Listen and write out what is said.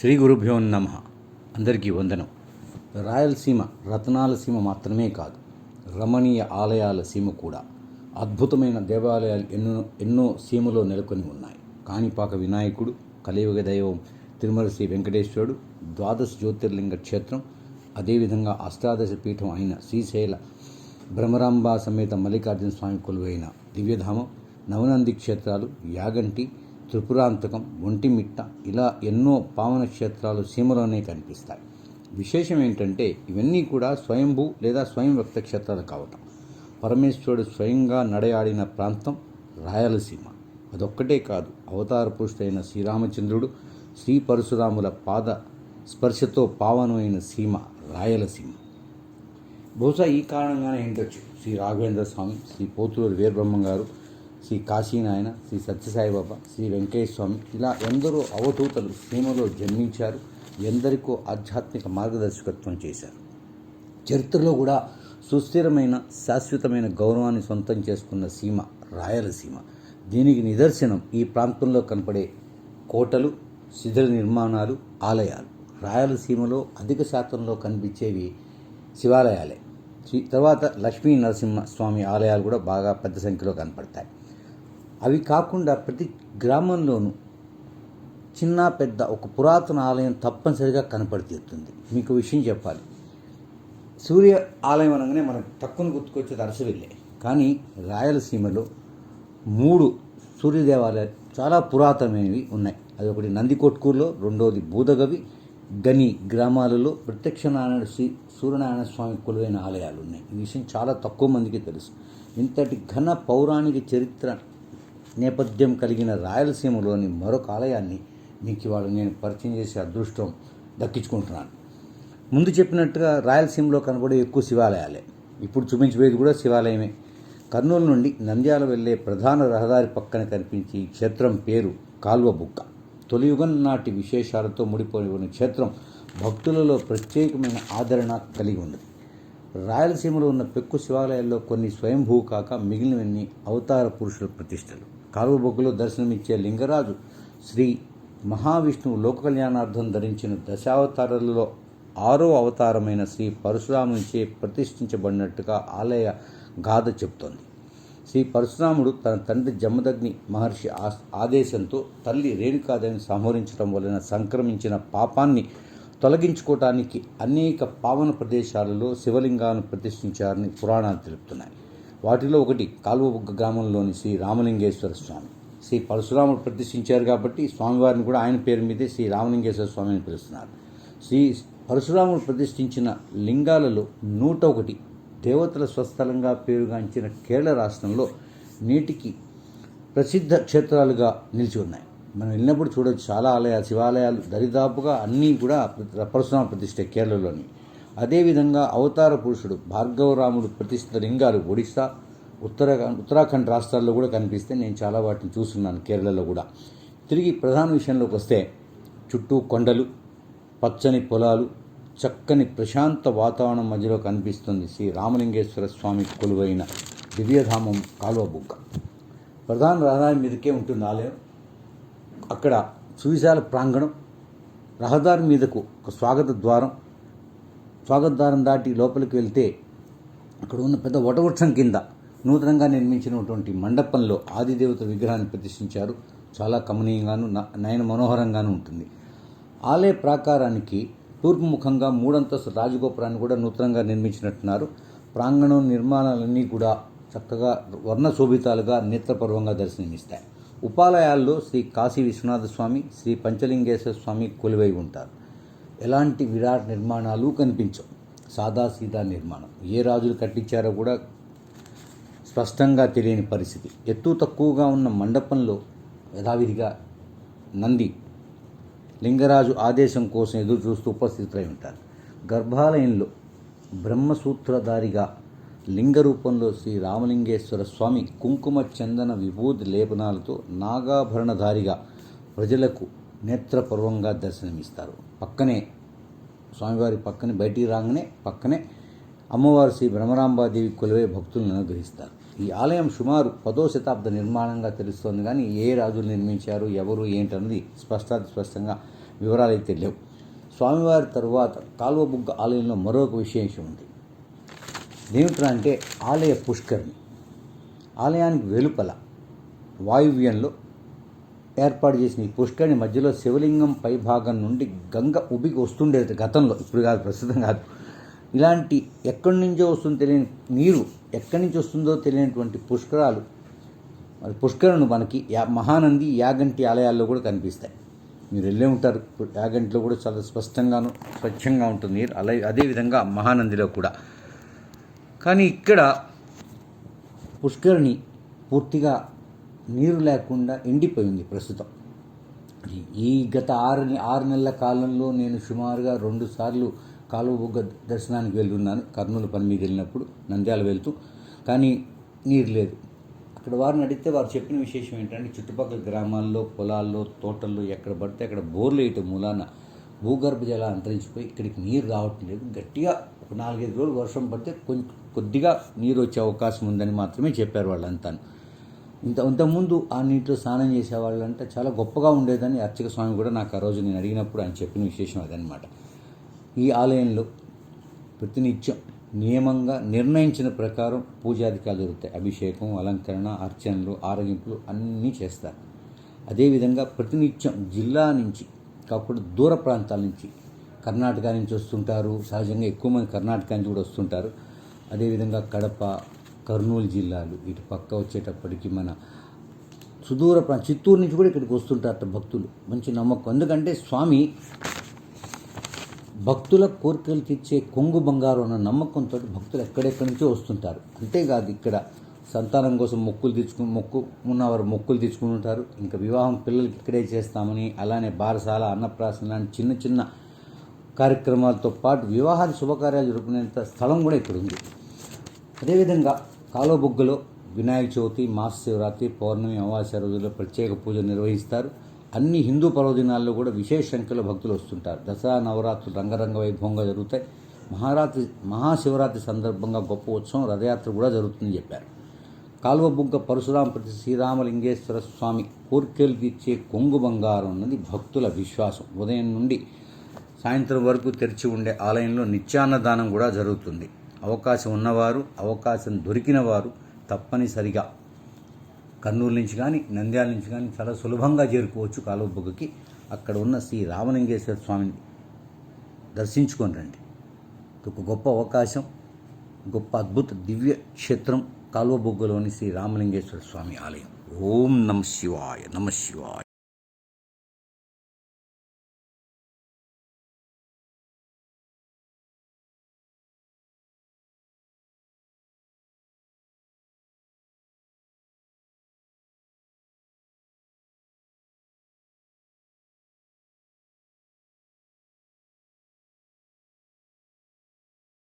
శ్రీ గురుభ్యో నమ. అందరికీ వందనం. రాయలసీమ రత్నాల సీమ మాత్రమే కాదు రమణీయ ఆలయాల సీమ కూడా అద్భుతమైన దేవాలయాలు ఎన్నో ఎన్నో సీమలో నెలకొని ఉన్నాయి. కాణిపాక వినాయకుడు కలియుగ దైవం తిరుమల శ్రీ వెంకటేశ్వరుడు ద్వాదశ జ్యోతిర్లింగ క్షేత్రం అదేవిధంగా అష్టాదశ పీఠం అయిన శ్రీశైల భ్రమరాంబ సమేత మల్లికార్జున స్వామి కొలువైన దివ్యధామం నవనంది క్షేత్రాలు యాగంటి త్రిపురాంతకం ఒంటిమిట్ట ఇలా ఎన్నో పావన క్షేత్రాలు సీమలోనే కనిపిస్తాయి. విశేషం ఏంటంటే ఇవన్నీ కూడా స్వయంభూ లేదా స్వయం వ్యక్త క్షేత్రాలు కావటం. పరమేశ్వరుడు స్వయంగా నడయాడిన ప్రాంతం రాయలసీమ. అదొక్కటే కాదు అవతార పురుషుడైన శ్రీరామచంద్రుడు శ్రీ పరశురాముల పాద స్పర్శతో పావనమైన సీమ రాయలసీమ. బహుశా ఈ కారణంగానే ఏంటొచ్చు శ్రీ రాఘవేంద్ర స్వామి శ్రీ పోతులూరు వీరబ్రహ్మ గారు శ్రీ కాశీనాయన శ్రీ సత్యసాయిబాబా శ్రీ వెంకటేశ్వర స్వామి ఇలా ఎందరో అవధూతలు సీమలో జన్మించారు ఎందరికో ఆధ్యాత్మిక మార్గదర్శకత్వం చేశారు. చరిత్రలో కూడా సుస్థిరమైన శాశ్వతమైన గౌరవాన్ని సొంతం చేసుకున్న సీమ రాయలసీమ. దీనికి నిదర్శనం ఈ ప్రాంతంలో కనపడే కోటలు శిథిల నిర్మాణాలు ఆలయాలు. రాయలసీమలో అధిక శాతంలో కనిపించేవి శివాలయాలే. శ్రీ- తర్వాత లక్ష్మీ నరసింహ స్వామి ఆలయాలు కూడా బాగా పెద్ద సంఖ్యలో కనపడతాయి. అవి కాకుండా ప్రతి గ్రామంలోనూ చిన్న పెద్ద ఒక పురాతన ఆలయం తప్పనిసరిగా కనపడుతుంది మీకు విషయం చెప్పాలి. సూర్య ఆలయం అనగానే మనకు తక్కువ గుర్తుకొచ్చేది అరసవిల్లే. కానీ రాయలసీమలో మూడు సూర్యదేవాలయాలు చాలా పురాతనమైనవి ఉన్నాయి. అది ఒకటి నందికొట్కూరులో రెండోది బూదగవి గని గ్రామాలలో ప్రత్యక్ష నారాయణ శ్రీ సూర్యనారాయణ స్వామి కొలువైన ఆలయాలు ఉన్నాయి. ఈ విషయం చాలా తక్కువ మందికి తెలుసు. ఇంతటి ఘన పౌరాణిక చరిత్ర నేపథ్యం కలిగిన రాయలసీమలోని మరొక ఆలయాన్ని మీకు ఇవాళ నేను పరిచయం చేసే అదృష్టం దక్కించుకుంటున్నాను. ముందు చెప్పినట్టుగా రాయలసీమలో కనబడే ఎక్కువ శివాలయాలే. ఇప్పుడు చూపించబోయేది కూడా శివాలయమే. కర్నూలు నుండి నంద్యాల వెళ్ళే ప్రధాన రహదారి పక్కన కనిపించి ఈ క్షేత్రం పేరు కాల్వ బుక్క తొలియుగం నాటి విశేషాలతో ముడిపోయి ఉన్న క్షేత్రం భక్తులలో ప్రత్యేకమైన ఆదరణ కలిగి ఉంది రాయలసీమలో ఉన్న పెక్కు శివాలయాల్లో కొన్ని స్వయంభూ కాక మిగిలినవన్నీ అవతార పురుషుల ప్రతిష్టలు. కాలువబొగ్గులో దర్శనమిచ్చే లింగరాజు శ్రీ మహావిష్ణువు లోక కళ్యాణార్థం ధరించిన దశావతారాలలో ఆరో అవతారమైన శ్రీ పరశురామునిచే ప్రతిష్ఠించబడినట్టుగా ఆలయ గాథ చెబుతోంది. శ్రీ పరశురాముడు తన తండ్రి జమదగ్ని మహర్షి ఆదేశంతో తల్లి రేణుకాదేవిని సంహరించడం వలన సంక్రమించిన పాపాన్ని తొలగించుకోవటానికి అనేక పావన ప్రదేశాలలో శివలింగాలను ప్రతిష్ఠించారని పురాణాలు తెలుపుతున్నాయి. వాటిలో ఒకటి కాలువబుగ్గ గ్రామంలోని శ్రీ రామలింగేశ్వర స్వామి. శ్రీ పరశురాముడు ప్రతిష్ఠించారు కాబట్టి స్వామివారిని కూడా ఆయన పేరు మీదే శ్రీ రామలింగేశ్వర స్వామి అని పిలుస్తున్నారు. శ్రీ పరశురాముడు ప్రతిష్ఠించిన లింగాలలో నూట ఒకటి దేవతల స్వస్థలంగా పేరుగాంచిన కేరళ రాష్ట్రంలో నేటికి ప్రసిద్ధ క్షేత్రాలుగా నిలిచి ఉన్నాయి. మనం వెళ్ళినప్పుడు చూడొచ్చు చాలా ఆలయాలు శివాలయాలు దరిదాపుగా అన్నీ కూడా పరశురామ ప్రతిష్ఠ కేరళలోని. అదేవిధంగా అవతార పురుషుడు భార్గవరాముడు ప్రతిష్ఠిత లింగాలు ఒడిశా ఉత్తర ఉత్తరాఖండ్ రాష్ట్రాల్లో కూడా కనిపిస్తే నేను చాలా వాటిని చూస్తున్నాను కేరళలో కూడా. తిరిగి ప్రధాన విషయంలోకి వస్తే చుట్టూ కొండలు పచ్చని పొలాలు చక్కని ప్రశాంత వాతావరణం మధ్యలో కనిపిస్తుంది శ్రీ రామలింగేశ్వర స్వామి కొలువైన దివ్యధామం కాలువబుగ్గ ప్రధాన రహదారి మీదకే ఉంటుంది ఆలయం. అక్కడ సువిశాల ప్రాంగణం రహదారి మీదకు ఒక స్వాగత ద్వారం స్వాగతద్వారం దాటి లోపలికి వెళ్తే అక్కడ ఉన్న పెద్ద వటవృక్షం కింద నూతనంగా నిర్మించినటువంటి మండపంలో ఆదిదేవత విగ్రహాన్ని ప్రతిష్ఠించారు. చాలా కమనీయంగాను న- నయన మనోహరంగాను ఉంటుంది. ఆలయ ప్రాకారానికి తూర్పు ముఖంగా మూడంతస్తు రాజగోపురాన్ని కూడా నూతనంగా నిర్మించినట్టున్నారు. ప్రాంగణం నిర్మాణాలన్నీ కూడా చక్కగా వర్ణశోభితాలుగా నేత్రపర్వంగా దర్శనమిస్తాయి. ఉపాలయాల్లో శ్రీ కాశీ విశ్వనాథ స్వామి శ్రీ పంచలింగేశ్వర స్వామి కొలువై ఉంటారు. ఎలాంటి విరాట్ నిర్మాణాలు కనిపించవు. సాదాసీదా నిర్మాణం. ఏ రాజులు కట్టించారో కూడా స్పష్టంగా తెలియని పరిస్థితి. ఎత్తు తక్కువగా ఉన్న మండపంలో యథావిధిగా నంది లింగరాజు ఆదేశం కోసం ఎదురు చూస్తూ ఉపస్థితులై ఉంటారు. గర్భాలయంలో బ్రహ్మసూత్రధారిగా లింగ రూపంలో శ్రీ రామలింగేశ్వర స్వామి కుంకుమ చందన విభూతి లేపనాలతో నాగాభరణధారిగా ప్రజలకు నేత్రపూర్వంగా దర్శనమిస్తారు. పక్కనే స్వామివారి పక్కనే బయటికి రాగానే పక్కనే అమ్మవారు శ్రీ బ్రహ్మరాంబాదేవి కొలువై భక్తులను అనుగ్రహిస్తారు. ఈ ఆలయం సుమారు పదో శతాబ్ద నిర్మాణంగా తెలుస్తోంది కానీ ఏ రాజులు నిర్మించారు ఎవరు ఏంటన్నది స్పష్టాతి స్పష్టంగా వివరాలు అయితే లేవు. స్వామివారి తరువాత కాలువబుగ్గ ఆలయంలో మరొక విశేషం ఉంది. ఏమిట్రా అంటే ఆలయ పుష్కరిణి. ఆలయానికి వెలుపల వాయువ్యంలో ఏర్పాటు చేసిన ఈ పుష్కరిణి మధ్యలో శివలింగం పై భాగం నుండి గంగ ఉబికి వస్తుండేది గతంలో ఇప్పుడు కాదు ప్రస్తుతం కాదు. ఇలాంటి ఎక్కడి నుంచో వస్తుందో తెలియని నీరు ఎక్కడి నుంచి వస్తుందో తెలియనటువంటి పుష్కరాలు మరి పుష్కరులు మనకి యా మహానంది యాగంటి ఆలయాల్లో కూడా కనిపిస్తాయి. మీరు వెళ్ళే ఉంటారు యాగంటిలో కూడా చాలా స్పష్టంగాను స్వచ్ఛంగా ఉంటుంది నీరు అలా అదేవిధంగా మహానందిలో కూడా. కానీ ఇక్కడ పుష్కరిణి పూర్తిగా నీరు లేకుండా ఎండిపోయింది ప్రస్తుతం. ఈ- గత ఆరు ఆరు నెలల కాలంలో నేను సుమారుగా రెండు సార్లు కాలువబుగ్గ దర్శనానికి వెళ్ళున్నాను. కర్నూలు పని మీద వెళ్ళినప్పుడు నంద్యాల వెళ్తూ కానీ నీరు లేదు. అక్కడ వారిని అడిగితే వారు చెప్పిన విశేషం ఏంటంటే చుట్టుపక్కల గ్రామాల్లో పొలాల్లో తోటల్లో ఎక్కడ పడితే అక్కడ బోర్లు వేయటం మూలాన భూగర్భ జలాలు అంతరించిపోయి ఇక్కడికి నీరు రావటం లేదు. గట్టిగా ఒక నాలుగైదు రోజులు వర్షం పడితే కొంచెం కొద్దిగా నీరు వచ్చే అవకాశం ఉందని మాత్రమే చెప్పారు వాళ్ళంతాను ఇంత ఇంతకుముందు ఆ నీటిలో స్నానం చేసేవాళ్ళంటే చాలా గొప్పగా ఉండేదని అర్చక స్వామి కూడా నాకు ఆ రోజు నేను అడిగినప్పుడు ఆయన చెప్పిన విశేషం అదనమాట ఈ ఆలయంలో ప్రతినిత్యం నియమంగా నిర్ణయించిన ప్రకారం పూజాధికాలు దొరుకుతాయి. అభిషేకం అలంకరణ అర్చనలు ఆరగింపులు అన్నీ చేస్తారు. అదేవిధంగా ప్రతినిత్యం జిల్లా నుంచి కాకుండా దూర ప్రాంతాల నుంచి కర్ణాటక నుంచి వస్తుంటారు. సహజంగా ఎక్కువ మంది కర్ణాటక నుంచి కూడా వస్తుంటారు. అదేవిధంగా కడప కర్నూలు జిల్లాలు. ఇటు పక్క వచ్చేటప్పటికి మన సుదూర చిత్తూరు నుంచి కూడా ఇక్కడికి వస్తుంటారట భక్తులు. మంచి నమ్మకం. ఎందుకంటే స్వామి భక్తుల కోరికలు తీర్చే కొంగు బంగారం అన్న నమ్మకంతో భక్తులు ఎక్కడెక్కడి నుంచో వస్తుంటారు. అంతేకాదు ఇక్కడ సంతానం కోసం మొక్కులు తెచ్చుకుని మొక్కు ఉన్నవారు మొక్కులు తెచ్చుకుని ఉంటారు. ఇంకా వివాహం పిల్లలకి ఇక్కడే చేస్తామని అలానే బారసాల అన్నప్రాసన లాంటి చిన్న చిన్న కార్యక్రమాలతో పాటు వివాహాది శుభకార్యాలు జరుపుకునేంత స్థలం కూడా ఇక్కడ ఉంది అదేవిధంగా కాలువబుగ్గలో వినాయక చవితి మాస శివరాత్రి పౌర్ణమి అమావాస్య రోజుల్లో ప్రత్యేక పూజలు నిర్వహిస్తారు. అన్ని హిందూ పర్వదినాల్లో కూడా విశేష సంఖ్యలో భక్తులు వస్తుంటారు. దసరా నవరాత్రులు రంగరంగ వైభవంగా జరుగుతాయి. మహారాత్రి మహాశివరాత్రి సందర్భంగా గొప్ప ఉత్సవం రథయాత్ర కూడా జరుగుతుందని చెప్పారు. కాలువబుగ్గ పరశురాంపతి శ్రీరామలింగేశ్వర స్వామి కోర్కెలు తీర్చే కొంగు బంగారం అన్నది భక్తుల విశ్వాసం. ఉదయం నుండి సాయంత్రం వరకు తెరిచి ఉండే ఆలయంలో నిత్యాన్నదానం కూడా జరుగుతుంది. అవకాశం ఉన్నవారు అవకాశం దొరికిన వారు తప్పనిసరిగా కర్నూలు నుంచి కానీ నంద్యాల నుంచి కానీ చాలా సులభంగా చేరుకోవచ్చు కాలువబుగ్గకి. అక్కడ ఉన్న శ్రీ రామలింగేశ్వర స్వామిని దర్శించుకొని రండి. ఒక గొప్ప అవకాశం గొప్ప అద్భుత దివ్య క్షేత్రం కాలువబుగ్గలోని శ్రీ రామలింగేశ్వర స్వామి ఆలయం. ఓం నమ శివాయ నమ శివాయ.